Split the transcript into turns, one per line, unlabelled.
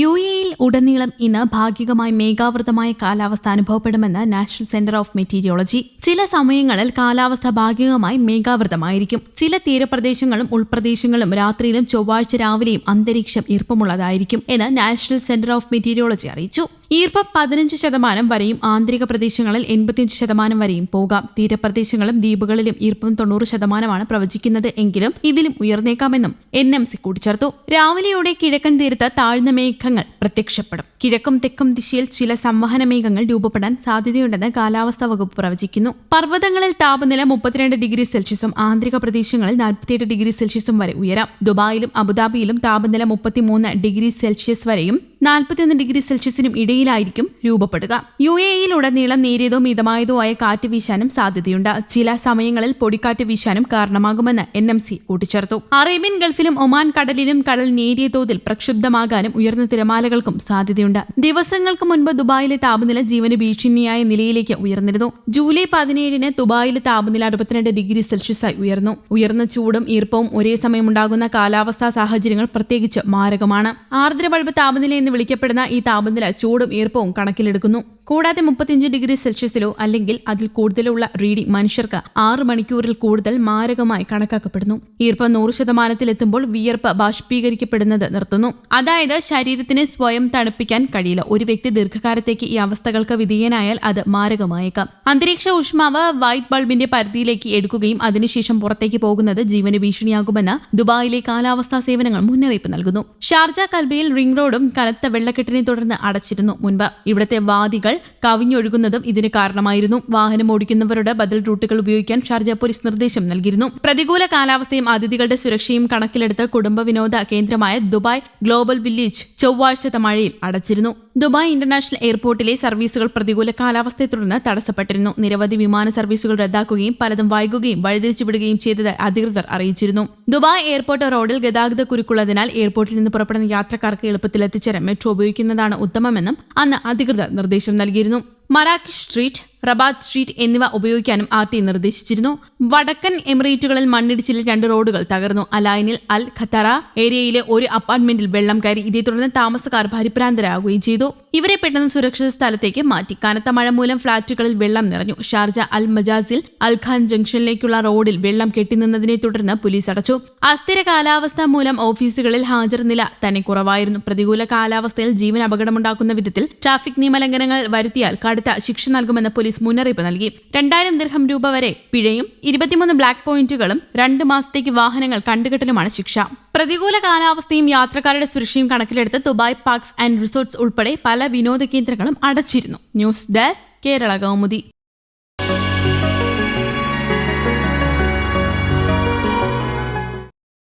U എയിൽ ഉടനീളം ഇന്ന് ഭാഗികമായി മേഘാവൃതമായ കാലാവസ്ഥ അനുഭവപ്പെടുമെന്ന് നാഷണൽ സെന്റർ ഓഫ് മെറ്റീരിയോളജി. ചില സമയങ്ങളിൽ കാലാവസ്ഥ ഭാഗികമായി മേഘാവൃതമായിരിക്കും. ചില തീരപ്രദേശങ്ങളും ഉൾപ്രദേശങ്ങളും രാത്രിയിലും ചൊവ്വാഴ്ച രാവിലെയും അന്തരീക്ഷം ഈർപ്പമുള്ളതായിരിക്കും എന്ന് നാഷണൽ സെന്റർ ഓഫ് മെറ്റീരിയോളജി അറിയിച്ചു. ഈർപ്പം പതിനഞ്ച് ശതമാനം വരെയും ആന്തരിക പ്രദേശങ്ങളിൽ എൺപത്തിയഞ്ച് ശതമാനം വരെയും പോകാം. തീരപ്രദേശങ്ങളും ദ്വീപുകളിലും ഈർപ്പം തൊണ്ണൂറ് ശതമാനമാണ് പ്രവചിക്കുന്നത് എങ്കിലും ഇതിലും ഉയർന്നേക്കാമെന്നും എൻ എം സി കൂട്ടിച്ചേർത്തു. രാവിലെയോടെ കിഴക്കൻ തീരത്ത് താഴ്ന്ന മേഘങ്ങൾ പ്രത്യക്ഷപ്പെടും കിഴക്കും തെക്കും ദിശയിൽ ചില സംവഹന മേഘങ്ങൾ രൂപപ്പെടാൻ സാധ്യതയുണ്ടെന്ന് കാലാവസ്ഥാ വകുപ്പ് പ്രവചിക്കുന്നു. പർവതങ്ങളിൽ താപനില മുപ്പത്തിരണ്ട് ഡിഗ്രി സെൽഷ്യസും ആന്തരിക പ്രദേശങ്ങളിൽ നാൽപ്പത്തിയെട്ട് ഡിഗ്രി സെൽഷ്യസും വരെ ഉയരാം. ദുബായിലും അബുദാബിയിലും താപനില മുപ്പത്തിമൂന്ന് ഡിഗ്രി സെൽഷ്യസ് വരെയും നാൽപ്പത്തിയൊന്ന് ഡിഗ്രി സെൽഷ്യസിനും ഇടയിലായിരിക്കും രൂപപ്പെടുക. യു എ ഇയിലുടനീളം നേരിയതോ മിതമായതോ ആയ കാറ്റ് വീശാനും സാധ്യതയുണ്ട്. ചില സമയങ്ങളിൽ പൊടിക്കാറ്റ് വീശാനും കാരണമാകുമെന്ന് എൻ എം സി കൂട്ടിച്ചേർത്തു. അറേബ്യൻ ഗൾഫിലും ഒമാൻ കടലിലും കടൽ നേരിയ തോതിൽ പ്രക്ഷുബ്ധമാകാനും ഉയർന്ന തിരമാലകൾക്കും സാധ്യതയുണ്ട്. ദിവസങ്ങൾക്ക് മുൻപ് ദുബായിലെ താപനില ജീവന് ഭീഷണിയായ നിലയിലേക്ക് ഉയർന്നിരുന്നു. ജൂലൈ പതിനേഴിന് ദുബായിലെ താപനില അറുപത്തിരണ്ട് ഡിഗ്രി സെൽഷ്യസായി ഉയർന്നു. ഉയർന്ന ചൂടും ഈർപ്പവും ഒരേ സമയം ഉണ്ടാകുന്ന കാലാവസ്ഥാ സാഹചര്യങ്ങൾ പ്രത്യേകിച്ച് മാരകമാണ്. ആർദ്ര ബൾബ് താപനില എന്ന് വിളിക്കപ്പെടുന്ന ഈ താപനില ചൂടും ഈർപ്പവും കണക്കിലെടുക്കുന്നു. കൂടാതെ മുപ്പത്തിയഞ്ച് ഡിഗ്രി സെൽഷ്യസിലോ അല്ലെങ്കിൽ അതിൽ കൂടുതലുള്ള റീഡിംഗ് മനുഷ്യർക്ക് ആറ് മണിക്കൂറിൽ കൂടുതൽ മാരകമായി കണക്കാക്കപ്പെടുന്നു. ഈർപ്പം നൂറ് ശതമാനത്തിലെത്തുമ്പോൾ വിയർപ്പ് ബാഷ്പീകരിക്കപ്പെടുന്നത് നിർത്തുന്നു. അതായത് ശരീരത്തിന് സ്വയം തണുപ്പിക്കാൻ കഴിയില്ല. ഒരു വ്യക്തി ദീർഘകാലത്തേക്ക് ഈ അവസ്ഥകൾക്ക് വിധേയനായാൽ അത് മാരകമായേക്കാം. അന്തരീക്ഷ ഊഷ്മാവ് വൈറ്റ് ബൾബിന്റെ പരിധിയിലേക്ക് എടുക്കുകയും അതിനുശേഷം പുറത്തേക്ക് പോകുന്നത് ജീവന് ഭീഷണിയാകുമെന്ന് ദുബായിലെ കാലാവസ്ഥാ സേവനങ്ങൾ മുന്നറിയിപ്പ് നൽകുന്നു. ഷാർജ കൽബയിൽ റിംഗ് റോഡും കനത്ത വെള്ളക്കെട്ടിനെ തുടർന്ന് അടച്ചിരുന്നു മുൻപ്. ഇവിടത്തെ വാദികൾ കവിഞ്ഞൊഴുകുന്നതും ഇതിന് കാരണമായിരുന്നു. വാഹനം ഓടിക്കുന്നവരുടെ ബദൽ റൂട്ടുകൾ ഉപയോഗിക്കാൻ ഷാർജ പോലീസ് നിർദ്ദേശം നൽകിയിരുന്നു. പ്രതികൂല കാലാവസ്ഥയും അതിഥികളുടെ സുരക്ഷയും കണക്കിലെടുത്ത് കുടുംബ വിനോദ കേന്ദ്രമായ ദുബായ് ഗ്ലോബൽ വില്ലേജ് ചൊവ്വാഴ്ചത്തെ മഴയിൽ അടച്ചിരുന്നു. ദുബായ് ഇന്റർനാഷണൽ എയർപോർട്ടിലെ സർവീസുകൾ പ്രതികൂല കാലാവസ്ഥയെ തുടർന്ന് തടസ്സപ്പെട്ടിരുന്നു. നിരവധി വിമാന സർവീസുകൾ റദ്ദാക്കുകയും പലതും വൈകുകയും വഴിതിരിച്ചുവിടുകയും ചെയ്തതായി അധികൃതർ അറിയിച്ചിരുന്നു. ദുബായ് എയർപോർട്ട് റോഡിൽ ഗതാഗത കുരുക്കുള്ളതിനാൽ എയർപോർട്ടിൽ നിന്ന് പുറപ്പെടുന്ന യാത്രക്കാർക്ക് എളുപ്പത്തിൽ എത്തിച്ചേരാൻ മെട്രോ ഉപയോഗിക്കുന്നതാണ് ഉത്തമമെന്നും അന്ന് അധികൃതർ നിർദ്ദേശം നൽകിയിരുന്നു. മറാക്കിഷ് സ്ട്രീറ്റ് റബാത്ത് സ്ട്രീറ്റ് എന്നിവ ഉപയോഗിക്കാനും ആർ ടി നിർദ്ദേശിച്ചിരുന്നു. വടക്കൻ എമിറേറ്റുകളിൽ മണ്ണിടിച്ചിലിൽ രണ്ട് റോഡുകൾ തകർന്നു. അലൈനിൽ അൽ ഖത്തറ ഏരിയയിലെ ഒരു അപ്പാർട്ട്മെന്റിൽ വെള്ളം കയറി ഇതേ തുടർന്ന് താമസക്കാർ പരിഭ്രാന്തരാകുകയും ചെയ്തു. ഇവരെ പെട്ടെന്ന് സുരക്ഷിത സ്ഥലത്തേക്ക് മാറ്റി. കനത്ത മഴ മൂലം ഫ്ളാറ്റുകളിൽ വെള്ളം നിറഞ്ഞു. ഷാർജ അൽ മജാസിൽ അൽഖാൻ ജംഗ്ഷനിലേക്കുള്ള റോഡിൽ വെള്ളം കെട്ടിനിന്നതിനെ തുടർന്ന് പോലീസ് അടച്ചു. അസ്ഥിര കാലാവസ്ഥ മൂലം ഓഫീസുകളിൽ ഹാജർ നില തന്നെ കുറവായിരുന്നു. പ്രതികൂല കാലാവസ്ഥയിൽ ജീവൻ അപകടമുണ്ടാക്കുന്ന വിധത്തിൽ ട്രാഫിക് നിയമലംഘനങ്ങൾ വരുത്തിയാൽ കടുത്ത ശിക്ഷ നൽകുമെന്ന് പോലീസ് മുന്നറിയിപ്പ് നൽകി. രണ്ടായിരം ദിർഹം രൂപ വരെ പിഴയും ഇരുപത്തിമൂന്ന് ബ്ലാക്ക് പോയിന്റുകളും രണ്ട് മാസത്തേക്ക് വാഹനങ്ങൾ കണ്ടുകെട്ടലുമാണ് ശിക്ഷ. പ്രതികൂല കാലാവസ്ഥയും യാത്രക്കാരുടെ സുരക്ഷയും കണക്കിലെടുത്ത് ദുബായ് പാർക്സ് ആൻഡ് റിസോർട്ട്സ് ഉൾപ്പെടെ പല വിനോദ കേന്ദ്രങ്ങളും അടച്ചിരുന്നു. News desk Kerala Kaumudi.